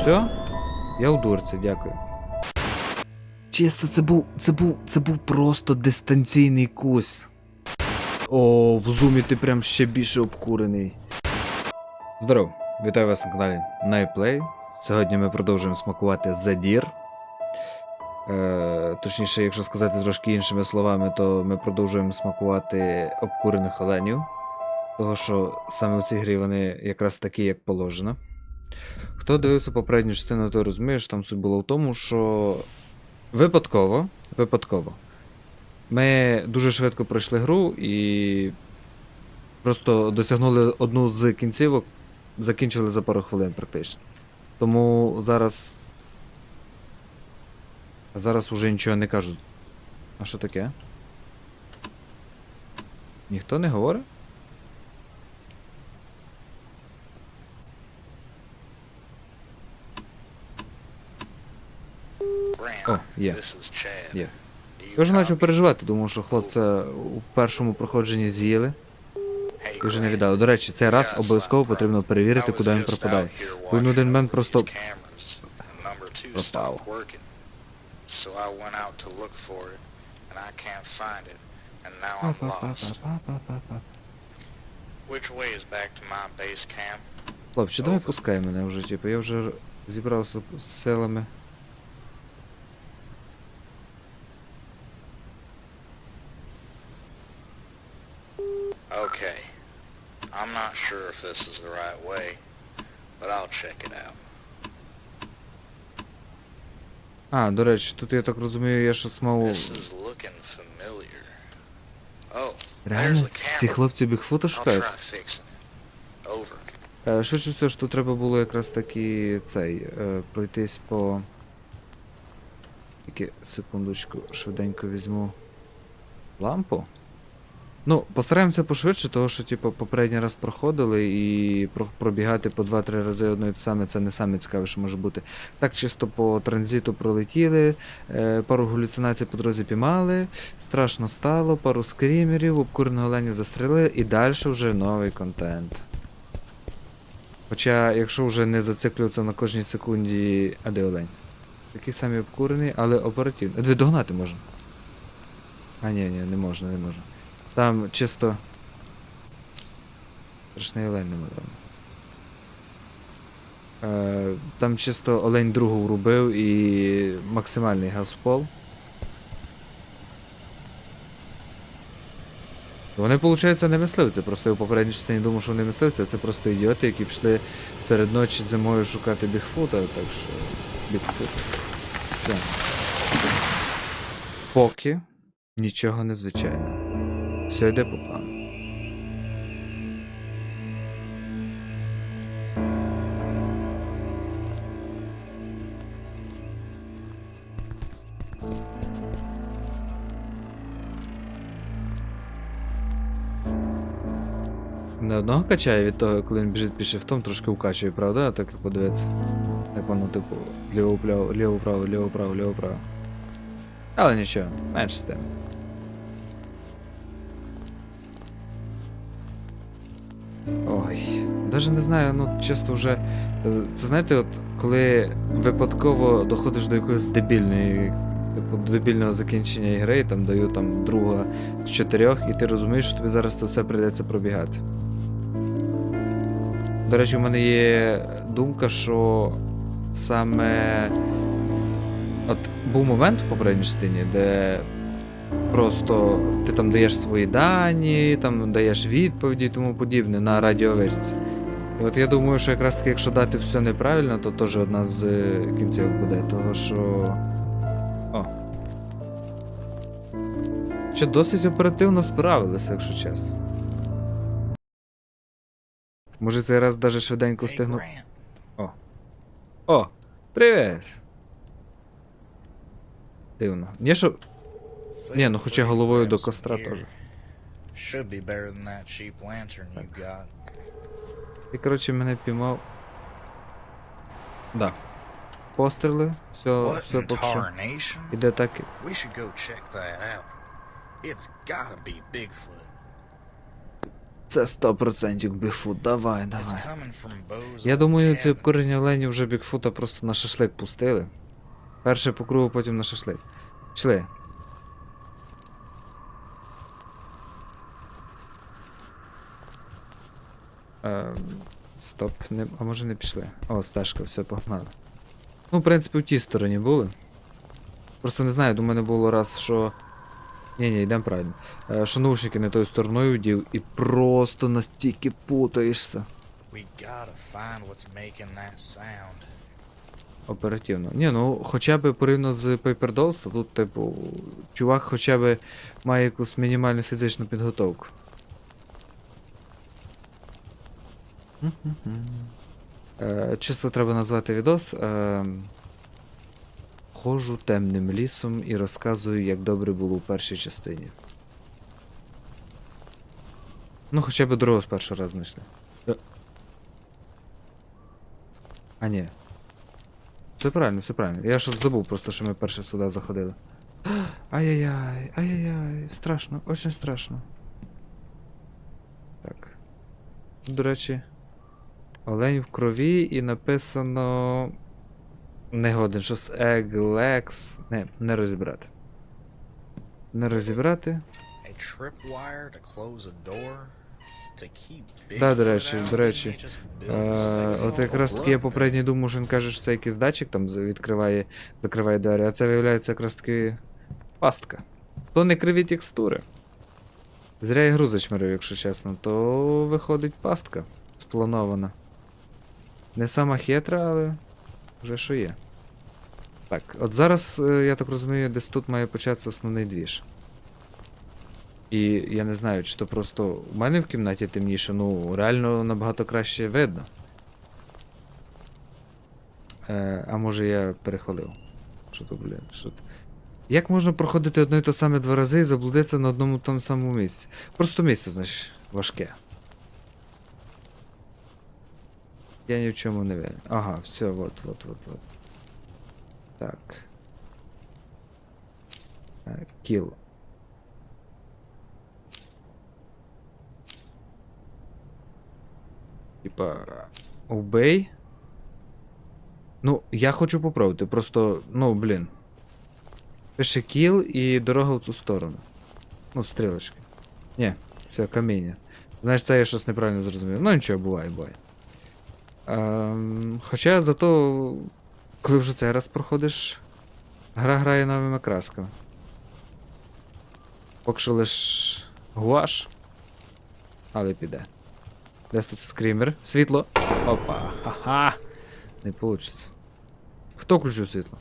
Все? Я у дурці, дякую. Чисто, це був. Це був. Це був просто дистанційний кусь. О, в зумі ти прям ще більше обкурений. Здоров, вітаю вас на каналі Nightplay. Сьогодні ми продовжуємо смакувати задір. Е, точніше, якщо сказати трошки іншими словами, то ми продовжуємо смакувати обкурених оленів. Того, що саме в цій грі вони якраз такі, як положено. Хто дивився попередню частину, той розуміє, що там суть була в тому, що випадково, випадково, ми дуже швидко пройшли гру і просто досягнули одну з кінцівок, закінчили за пару хвилин практично. Тому зараз. Зараз уже нічого не кажуть. А що таке? Ніхто не говорить? О, є. Є. Я вже почав переживати, думав, що хлопця у першому проходженні з'їли і вже не віддали. До речі, цей раз обов'язково потрібно перевірити, куди він пропадає. Він один момент просто пропав. Хлопче, давай пускай мене вже, типу, я вже зібрався з силами. Okay. I'm not sure if this is the right way, but I'll check it out. А, до речі, тут я так розумію, я щось мав. This is looking familiar. Oh, Реально, ці хлопці Бігфута шукають? Е, Швидше все, що треба було якраз таки цей е, пройтись по. Тільки секундочку, швиденько візьму лампу. Ну, постараємося пошвидше, того що, типу, попередній раз проходили і пробігати по 2-3 рази одно і те саме, це не саме цікаве, що може бути. Так чисто по транзиту пролетіли, е, пару галюцинацій по дорозі піймали, страшно стало, пару скрімерів, обкуреного оленя застрелили і далі вже новий контент. Хоча, якщо вже не зациклюватися на кожній секунді, а де олень? Такий самий обкурений, але оперативний. Дві догнати можна. А ні, ні, не можна, не можна. Там чисто. Страшний олень не можна. Е, там чисто олень другу врубив і максимальний газ в пол. Вони, виходить, не мисливці. Просто я у попередній частині думав, що вони мисливці, а це просто ідіоти, які пішли серед ночі зимою шукати Бігфута, так що. Бігфут. Все. Поки нічого незвичайного. Все йде по плану. Не одного качає від того, коли він біжить під шифтом, трошки укачує, правда? Так як подивиться. Так воно, типу, ліво вправо, ліво вправо, ліво вправо, ліво вправо. Але нічого, менше з тим. Ой, даже не знаю, ну чесно вже. Це знаєте, от коли випадково доходиш до якоїсь дебільної, типу, дебільного закінчення ігри, там даю там друга з чотирьох, і ти розумієш, що тобі зараз це все прийдеться пробігати. До речі, у мене є думка, що саме. От був момент в попередній частині, де просто ти там даєш свої дані, там даєш відповіді і тому подібне на радіовишці. І от я думаю, що якраз таки, якщо дати все неправильно, то теж одна з е, кінців буде, того що. О. Ще досить оперативно справилися, якщо чесно. Може цей раз даже швиденько встигну. О. О! Привіт! Дивно. Ні, що. Ні, ну хоча головою до костра теж. Ти, коротше, мене піймав. Да. Постріли, все, все tarnation? Іде так. Це 100% Бігфут, давай, давай. Я думаю, ці cabin. обкурення оленів вже Бігфута просто на шашлик пустили. Перше по кругу, потім на шашлик. Пішли. Ем, стоп, не, а може не пішли. О, стежка, все, погнали. Ну, в принципі, в тій стороні були. Просто не знаю, до мене було раз, що. Ні, ні, йдемо правильно. Е, що наушники не тою стороною вдів і просто настільки путаєшся. Оперативно. Ні, ну хоча б порівняно з Paper Dolls, то тут, типу, чувак хоча б має якусь мінімальну фізичну підготовку. Е, чисто треба назвати відос. Е, Ходжу темним лісом і розказую, як добре було у першій частині. Ну, хоча б другого з першого разу знайшли. Е. А ні. Все правильно, все правильно. Я ж забув просто, що ми перше сюди заходили. Ай-яй-яй, ай-яй-яй, страшно, очень страшно. Так. До речі, олень в крові і написано. Не годен, щось Eglex. Не, не розібрати. Не розібрати. Да, до речі, до речі. Е, от якраз таки я blood попередньо думав, що він каже, що це якийсь датчик там відкриває, закриває двері, а це виявляється якраз таки пастка. То не криві текстури. Зря я гру зачмирив, якщо чесно, то виходить пастка спланована. Не сама хитра, але вже що є. Так, от зараз, е, я так розумію, десь тут має початися основний двіж. І я не знаю, чи то просто у мене в кімнаті темніше, ну реально набагато краще видно. Е, а може я перехвалив. Що то, блін, що то? Як можна проходити одне і те саме два рази і заблудитися на одному тому самому місці? Просто місце, значить, важке. Я ні в чому не винен. Ага, все, вот, вот, вот, вот. Так. Кіл. Типа, убей. Ну, я хочу попробувати, просто, ну, блін. Пише кіл і дорога в цю сторону. Ну, стрілочки. Ні, це каміння. Знаєш, це я щось неправильно зрозумів. Ну нічого, буває, буває. Ем, хоча зато, коли вже цей раз проходиш, гра грає новими красками. Поки що лиш гуаш, але піде. Десь тут скрімер. Світло. Опа. Ха-ха. Не получиться. Хто включив світло?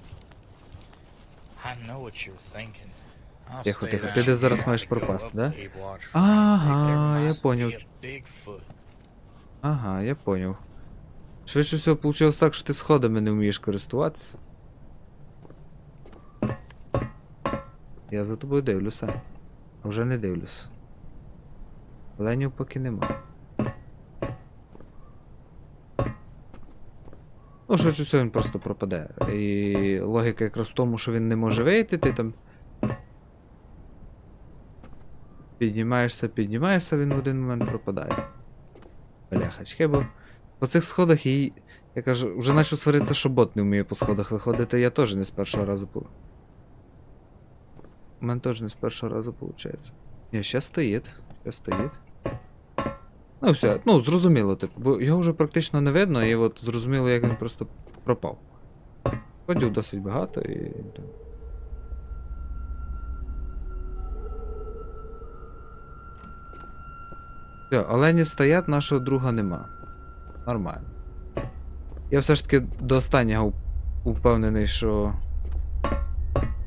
Тихо, тихо. Ти десь зараз маєш пропасти, да? Ага, я поняв. Ага, я поняв. Швидше всього вийшло так, що ти сходами не вмієш користуватися. Я за тобою дивлюся. А вже не дивлюся. Оленів поки нема. Ну, швидше всього він просто пропаде. І логіка якраз в тому, що він не може вийти, ти там. Піднімаєшся, піднімаєшся, він в один момент пропадає. Бляхачки, бо по цих сходах і. Я кажу, вже почав сваритися, що бот не вміє по сходах виходити, я теж не з першого разу був. У мене теж не з першого разу виходить. Ні, ще стоїть. Ще стоїть. Ну, все, ну, зрозуміло, типу, бо його вже практично не видно, і от зрозуміло, як він просто пропав. Ходів досить багато і. Все, олені стоять, нашого друга нема. Нормально. Я все ж таки до останнього впевнений, що.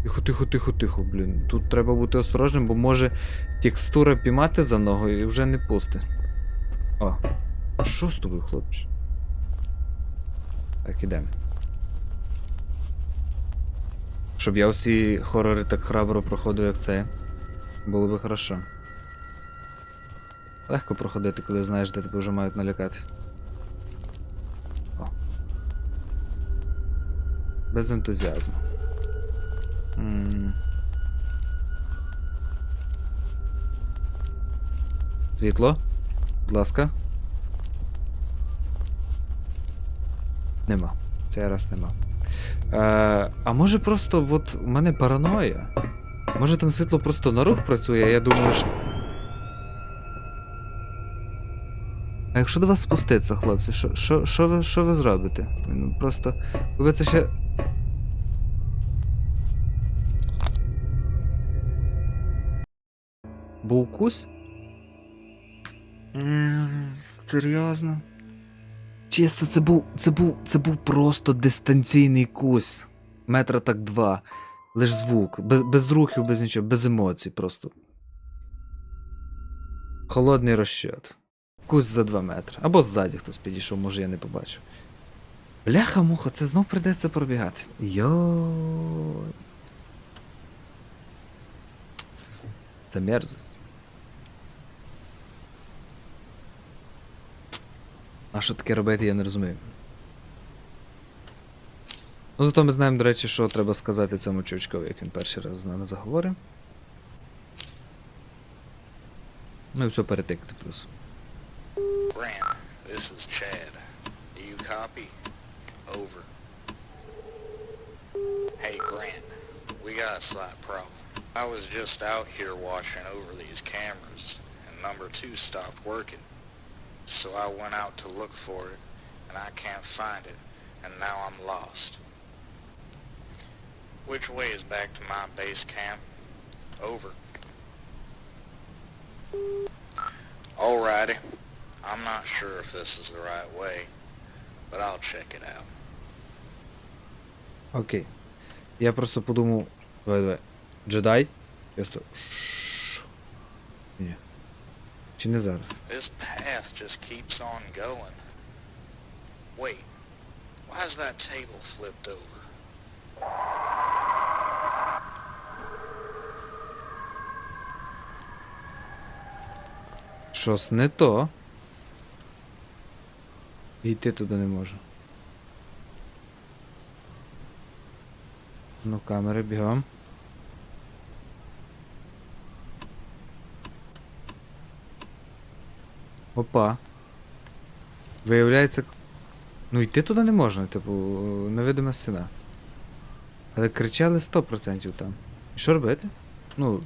Тихо, тихо, тихо, тихо, блін. Тут треба бути осторожним, бо може текстура піймати за ногою і вже не пусти. О. Що з тобою, хлопче? Так, ідемо. Щоб я всі хорори так храбро проходив, як це. Було би хорошо. Легко проходити, коли знаєш, де тебе вже мають налякати. Без ентузіазму. М. Світло? Будь ласка. Нема. Цей раз нема. Е, а може просто от у мене параноя? Може там світло просто на рух працює, а я думаю, що. А якщо до вас спуститься, хлопці, що, що, що, ви, що ви зробите? Ну просто. Ви це ще. Був кусь? Серйозно? Чисто, це був. Це був. Це був просто дистанційний кусь. Метра так два. Лиш звук. Без, без рухів, без нічого, без емоцій просто. Холодний розчет. Кусь за 2 метри. Або ззаді хтось підійшов, може я не побачив. Бляха муха, це знов прийдеться пробігати. Йой. Це мерзость. А що таке робити, я не розумію. Ну, зато ми знаємо, до речі, що треба сказати цьому чувачкові, як він перший раз з нами заговорив. Ну і все перетикти плюс. Grant, this is Chad. Do you copy? Over. Hey, Grant, we got a slight problem. I was just out here watching over these cameras, and number two stopped working. So I went out to look for it, and I can't find it, and now I'm lost. Which way is back to my base camp? Over. Alrighty. I'm not sure if this is the right way, but I'll check it out. Окей. Я просто подумав. Давай, давай. Джедай. Просто. Шш. Ні. Чи не зараз? This path just keeps on going. Wait, why is that table flipped over? Щось не то. І йти туди не можу. Ну, камери бігом. Опа. Виявляється. Ну йти туди не можна, типу, невидима стіна. Але кричали 100% там. І що робити? Ну.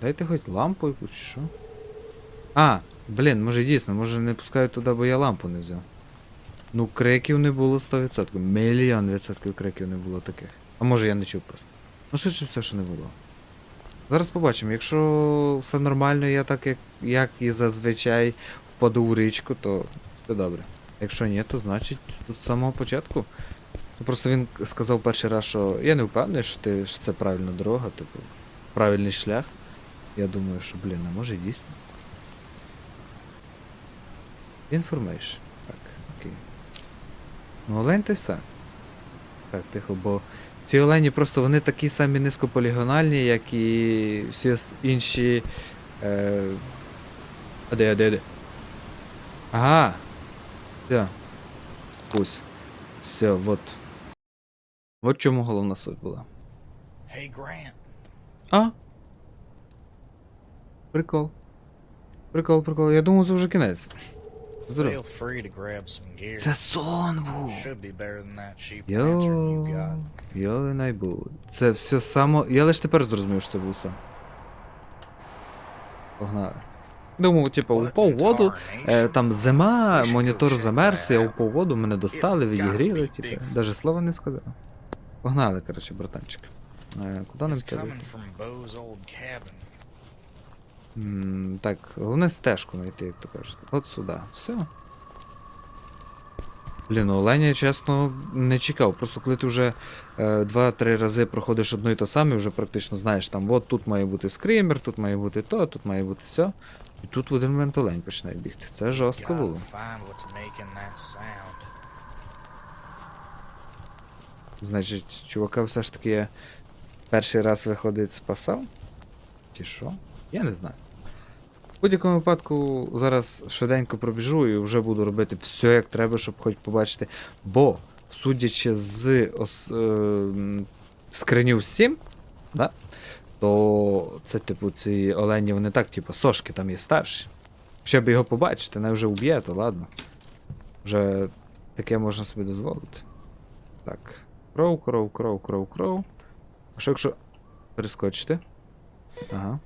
Дайте хоч лампу якусь чи що. А, блін, може дійсно, може не пускають туди, бо я лампу не взяв. Ну, криків не було 100%. Мільйон відсотків криків не було таких. А може я не чув просто. Ну, швидше все, що не було. Зараз побачимо. Якщо все нормально, я так як, як і зазвичай впаду в річку, то все добре. Якщо ні, то значить тут з самого початку. Ну, просто він сказав перший раз, що я не впевнений, що, ти, що це правильна дорога, типу, правильний шлях. Я думаю, що, блін, а може і дійсно. Information. Так, окей. Ну, олень то все. Так, тихо, бо ці олені просто вони такі самі низькополігональні, як і всі інші. Е... А де, а де, а де? Ага. Все. Пусть. Все, вот. Вот чому головна суть була. Hey, Grant. А? Прикол. Прикол, прикол. Я думав, це вже кінець. Здоров. Feel free to grab some gear. Це сон був. Should be better than that cheap Йо. got. Йо, найбув. Це все само. Я лише тепер зрозумів, що це був сон. Погнали. Думав, типу, упав в воду, е, там зима, монітор замерз, я упав в воду, мене достали, відігріли, типу. Даже слова не сказав. Погнали, коротше, братанчик. Е, Куди нам треба? Так, головне стежку знайти, як то кажуть. От сюди. Все. Блін, ну Оленя, чесно, не чекав. Просто коли ти вже е, два-три рази проходиш одно і те саме, вже практично знаєш, там, от тут має бути скример, тут має бути то, тут має бути все. І тут в один момент Олень починає бігти. Це жорстко було. Значить, чувака все ж таки перший раз виходить спасав? Чи що? Я не знаю. Будь-якому випадку зараз швиденько пробіжу і вже буду робити все як треба, щоб хоч побачити. Бо, судячи з ос, е, скринів 7, да, то це, типу, ці олені, вони так, типу, сошки там є старші. Щоб його побачити, не вже уб'є, то ладно. Вже таке можна собі дозволити. Так. Кров, кров, кров, кров, кров. А що якщо перескочити? Ага.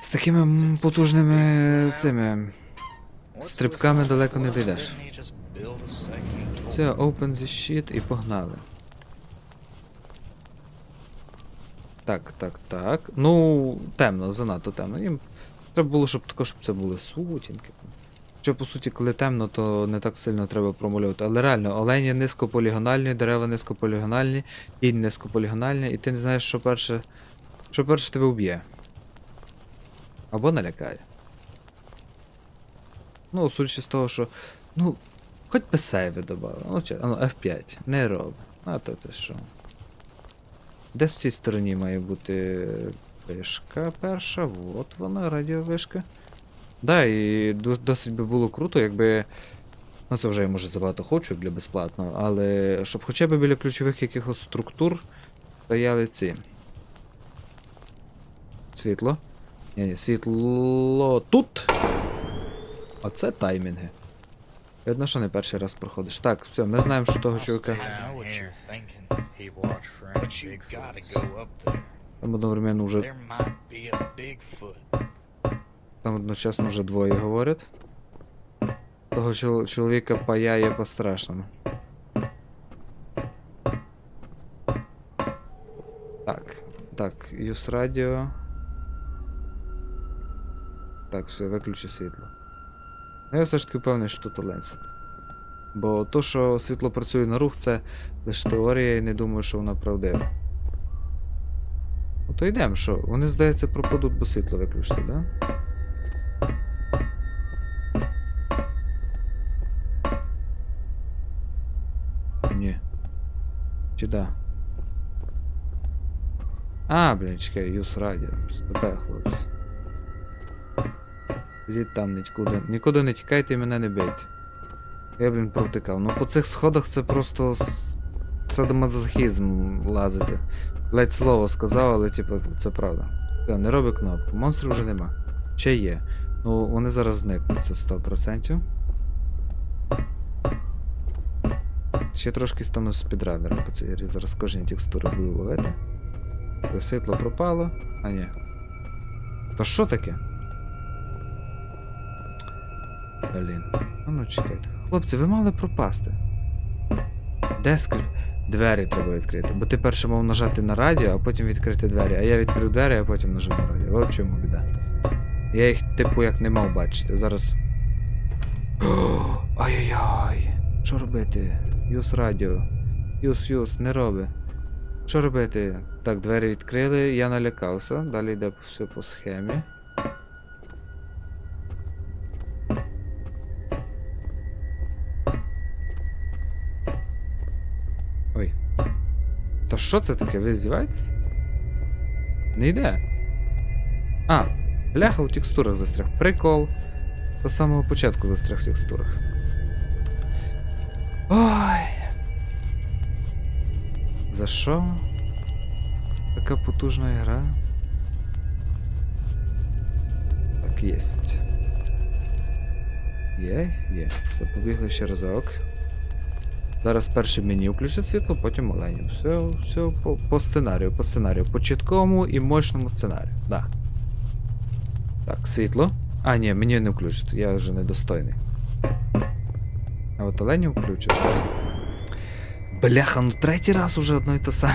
З такими потужними цими. Стрибками далеко не дійдеш. Це open the shit і погнали. Так, так, так. Ну, темно, занадто темно. Їм треба було, щоб також щоб це були сутінки. Що, по суті, коли темно, то не так сильно треба промальовувати. Але реально, олені низькополігональні, дерева низькополігональні, кінь низькополігональний, і ти не знаєш, що перше. Що перше тебе вб'є. Або налякає. Ну, судячи з того, що. Ну, Хоч би сейви додали. Ну, чи, ну, F5. Не робить. А то це що? Десь в цій стороні має бути вишка перша. От вона, радіовишка. Да, і досить би було круто, якби. Ну це вже я може забагато хочу для безплатного, але щоб хоча б біля ключових якихось структур стояли ці. Світло. Ні, ні, світло тут. Оце таймінги. Видно, що не перший раз проходиш. Так, все, ми знаємо, що того чувака. there. Там одновременно вже. Там одночасно вже двоє говорять. Того чол- чоловіка паяє по-страшному. Так, так, Юс Радіо. Так, все, виключи світло. Ну, Я все ж таки впевнений, що тут ленс. Бо то, що світло працює на рух, це лише теорія і не думаю, що вона правдива. Ну то йдемо, що? Вони, здається, пропадуть, бо світло виключиться, да? Ні. Чи да? А, блін, чекай, Юс Радіо. Стопе, хлопці. Ідіть там нікуди. Нікуди не тікайте і мене не бийте. Я, блін, провтикав. Ну по цих сходах це просто с- садомазохізм лазити. Ледь слово сказав, але типу, це правда. Все, не роби кнопку. Монстрів вже нема. Ще є. Ну, вони зараз зникнуть, це 100%. Ще трошки стану спідранером по цій грі. Зараз кожні текстури буду ловити. Та Світло пропало. А ні. То що таке? Блін. Ну чекайте. Хлопці, ви мали пропасти. Де скр... Двері треба відкрити. Бо ти перше мав нажати на радіо, а потім відкрити двері. А я відкрив двері, а потім нажав на радіо. От чому біда. Я їх, типу, як не мав бачити. Зараз. Ай-яй-яй. Що робити? Юс радіо. Юс, юс, не роби. Що робити? Так, двері відкрили, я налякався. Далі йде все по схемі. Та що це таке? Ви здіваєтесь? Не йде. А, бляха у текстурах застряг. Прикол. До самого початку застряг в текстурах. Ой. За що? Така потужна гра. Так, єсть. Є, є. Побігли ще разок. Зараз перше мені включить світло, потім маленьке. Все, все по, по сценарію, по сценарію. По чіткому і мощному сценарію. Да. Так, світло. А, ні, мені не включить, я вже недостойний. А от оленів включить. Бляха, ну третій раз уже одно і те саме.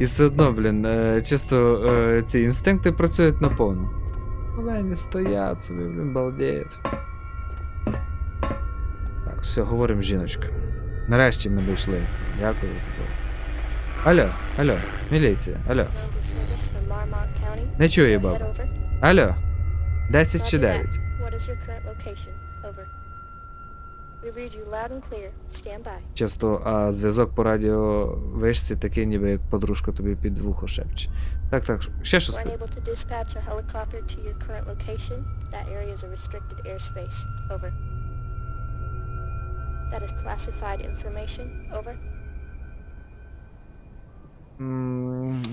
І все одно, блін, е, чисто е, ці інстинкти працюють наповну. Олені стоять собі, блін, балдіють. Так, все, говоримо жіночка. Нарешті ми дійшли. Дякую тобі. Алло, алло, міліція, алло. Не чую, баба. Алло. 10 чи 9. What is your current location? Over. We read you loud and clear. Stand by. Часто, а зв'язок по радіо вишці такий, ніби як подружка тобі під вухо шепче. Так, так, ще щось. We're That is classified information. Over.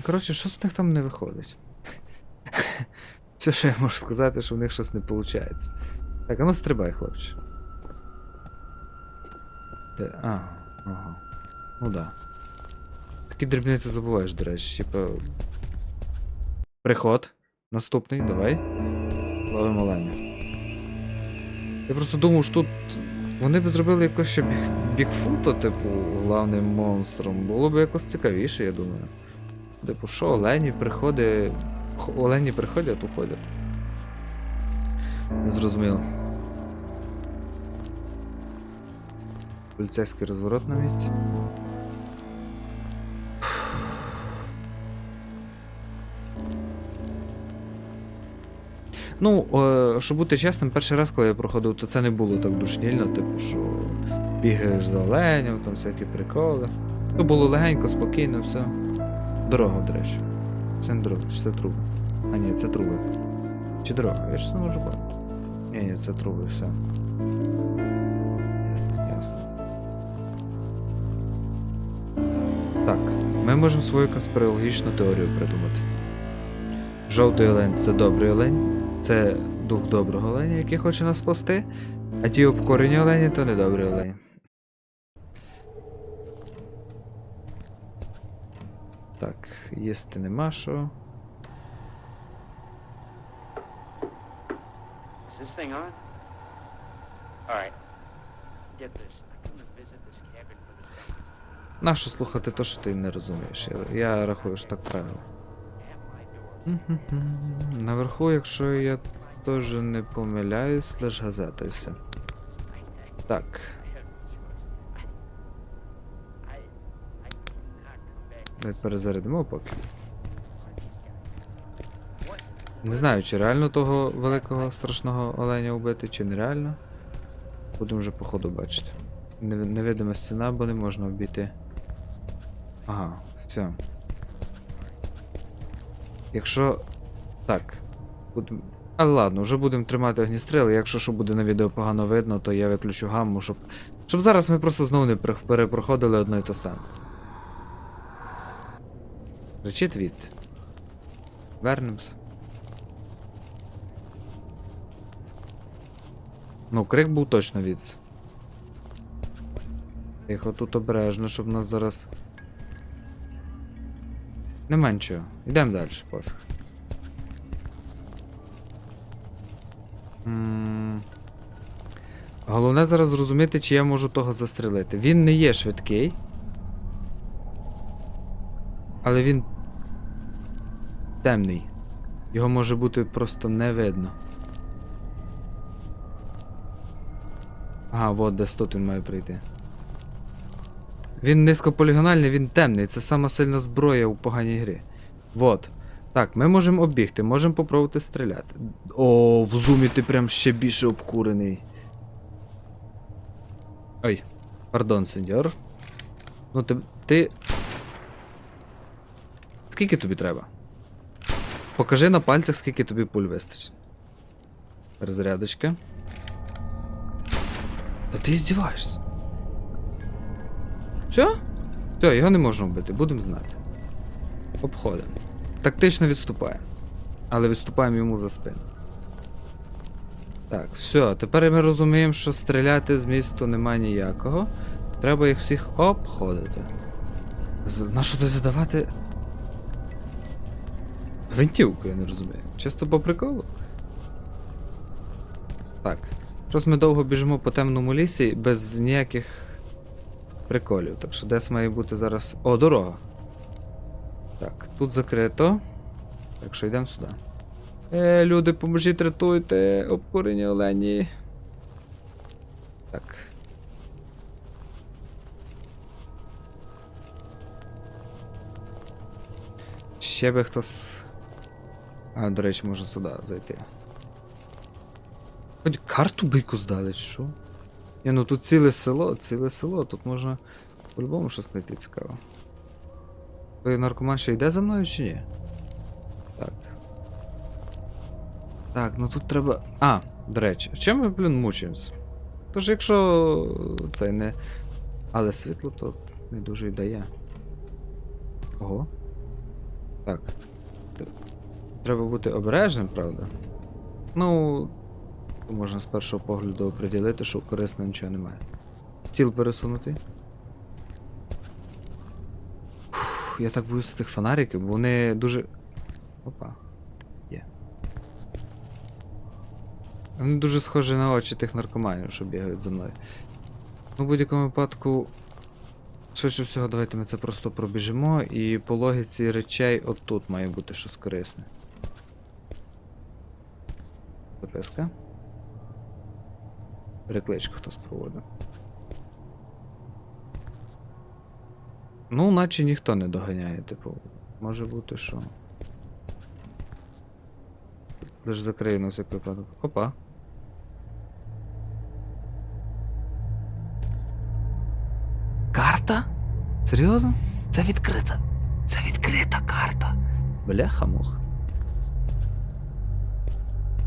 Коротше, щось у них там не виходить. Все, що я можу сказати, що в них щось не виходить. Так, а ну стрибай, хлопче. Де? А, ага. Ну да. Такі дрібниці забуваєш, до речі, типу. Приход. Наступний, давай. Ловимо оленя. Я просто думав, що тут. Вони б зробили якось ще бік... бікфута, типу, главним монстром. Було б якось цікавіше, я думаю. Типу, що, олені приходить. Олені приходять, уходять. Не зрозуміло. Поліцейський розворот на місці. Ну, е, щоб бути чесним, перший раз, коли я проходив, то це не було так душнільно, типу, що бігаєш за оленем, там всякі приколи. То було легенько, спокійно, все. Дорога, до речі. Це не дорога, чи це труби. А ні, це труби. Чи дорога? Я ж не можу бачити. Ні, ні, це труби, все. Ясно, ясно. Так, ми можемо свою конспірологічну теорію придумати. Жовтий олень це добрий олень. Це дух доброго оленя, який хоче нас спасти. А ті обкорені олені то недобрі олені. Так, їсти нема що. Is this thing on? Alright. Get this. I come visit this cabin for the summer. Нащо слухати то, що ти не розумієш? Я, я рахую, що так правильно. Наверху, якщо я теж не помиляюсь, лиш газета і все. Так. Ми перезарядимо поки. Не знаю, чи реально того великого страшного оленя вбити, чи нереально. Будемо вже по ходу бачити. Невидима стіна, бо не можна вбити. Ага, все. Якщо. Так. Будем... Але ладно, вже будемо тримати огністріл. Якщо що буде на відео погано видно, то я виключу гамму, щоб. Щоб зараз ми просто знову не перепроходили одно і те саме. Речить від. Вернемось. Ну, крик був точно від. Тихо, тут обережно, щоб нас зараз. Нема нічого. Йдемо далі, пофіг. Головне зараз зрозуміти, чи я можу того застрелити. Він не є швидкий. Але він темний. Його може бути просто не видно. Ага, от десь тут він має прийти. Він низькополігональний, він темний. Це сама сильна зброя у поганій грі. Вот. Так, ми можемо оббігти, можемо попробувати стріляти. О, в зумі ти прям ще більше обкурений. Ой, пардон, сеньор. Ну ти. ти. Скільки тобі треба? Покажи на пальцях, скільки тобі пуль вистачить. Розрядочка. Та ти здіваєшся. Все? Все, його не можна вбити, будемо знати. Обходимо. Тактично відступає. Але відступаємо йому за спину. Так, все, тепер ми розуміємо, що стріляти з місту немає ніякого. Треба їх всіх обходити. На що ти задавати? Гвинтівку, я не розумію. Чисто по приколу. Так. Щось ми довго біжимо по темному лісі без ніяких приколів. Так що десь має бути зараз. О, дорога. Так, тут закрито. Так що йдемо сюди. Е, люди, поможіть, рятуйте, обкурені олені. Так. Ще би хтось. А, до речі, можна сюди зайти. Хоч карту бийку здали, що? Ні, ну тут ціле село, ціле село, тут можна по-любому щось знайти цікаво. Той наркоман ще йде за мною чи ні? Так. Так, ну тут треба. А, до речі, чим ми, блін, мучаємось? Тож якщо це не. Але світло то не дуже й дає. Ого. Так. Треба бути обережним, правда? Ну, можна з першого погляду оприділити, що корисно нічого немає. Стіл пересунутий. Я так боюся цих фонариків, бо вони дуже. Опа. Є. Вони дуже схожі на очі тих наркоманів, що бігають за мною. Ну, в будь-якому випадку. Швидше всього, давайте ми це просто пробіжимо, і по логіці речей отут має бути щось корисне. Записка. Перекличку хтось проводив. Ну, наче ніхто не доганяє, типу. Може бути, що. Лиш закрию на всяк випадок. Опа. Карта? Серйозно? Це відкрита. Це відкрита карта. Бляха мух.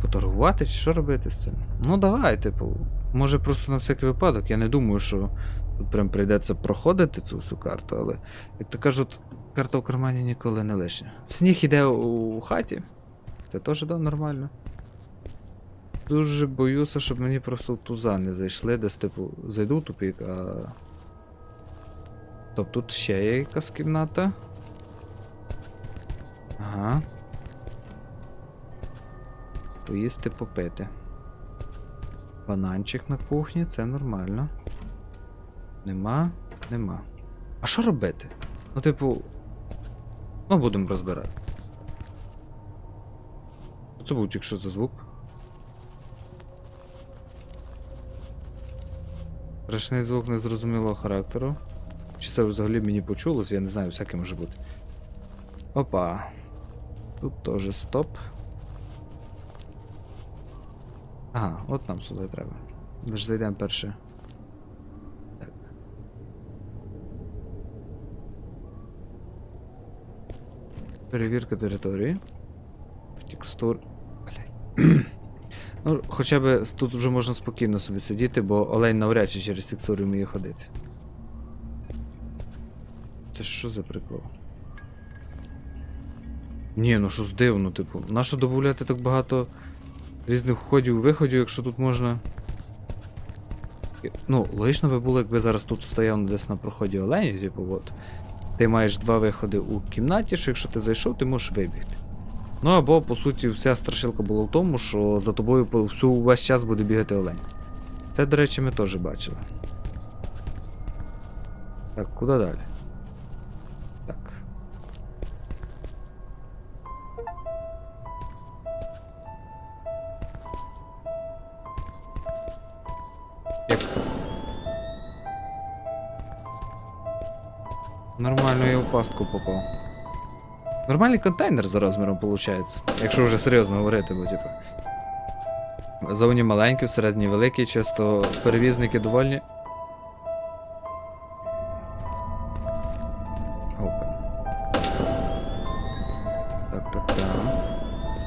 Поторгувати чи що робити з цим? Ну давай, типу. Може просто на всякий випадок. Я не думаю, що тут прям прийдеться проходити цю всю карту, але, як то кажуть, карта в кармані ніколи не лишня. Сніг іде у хаті. Це теж да, нормально. Дуже боюся, щоб мені просто в туза не зайшли, десь, типу, зайду тупік, а. Тобто тут ще є якась кімната. Ага. Поїсти попити. Бананчик на кухні, це нормально. Нема, нема. А що робити? Ну, типу. Ну, будемо розбирати. Це був тільки що за звук. Страшний звук незрозумілого характеру. Чи це взагалі мені почулось, я не знаю, всяке може бути. Опа. Тут теж стоп. Ага, от нам сюди треба. Лиш зайдемо перше. Перевірка території. В текстур. Ну, хоча б тут вже можна спокійно собі сидіти, бо олень навряд чи через текстури вміє ходити. Це що за прикол? Ні, ну щось дивно, типу. Нащо додати так багато різних входів і виходів, якщо тут можна. Ну, логічно би було, якби зараз тут стояв десь на проході олені, типу, от. Ти маєш два виходи у кімнаті, що якщо ти зайшов, ти можеш вибігти. Ну або, по суті, вся страшилка була в тому, що за тобою всю весь час буде бігати олень. Це, до речі, ми теж бачили. Так, куди далі? Пастку попав. Нормальний контейнер за розміром виходить. Якщо вже серйозно говорити, бо типу. Зовні маленький, всередині великий, часто перевізники довольні. Open. Так, так, так.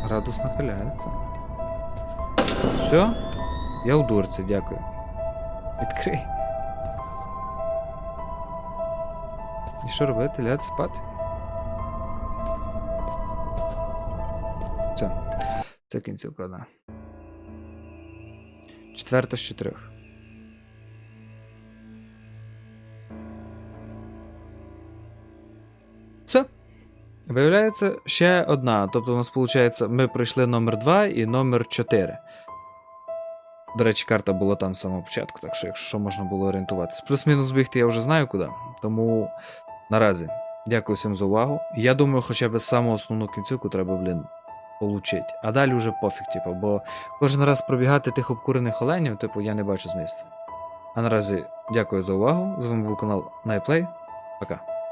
Градус нахиляється. Все? Я у дурці, дякую. Відкрий. І що робити? Ляти спати? Все. Це кінцівка, да. Четверта з чотирьох. Все. Виявляється, ще одна. Тобто у нас виходить, ми пройшли номер 2 і номер 4. До речі, карта була там з самого початку, так що, якщо що, можна було орієнтуватися. Плюс-мінус бігти я вже знаю куди. Тому наразі дякую всім за увагу. Я думаю, хоча б саму основну кінцівку треба, блін, получити. А далі вже пофіг, типу, бо кожен раз пробігати тих обкурених оленів, типу, я не бачу змісту. А наразі дякую за увагу. З вами був канал Найплей. Пока.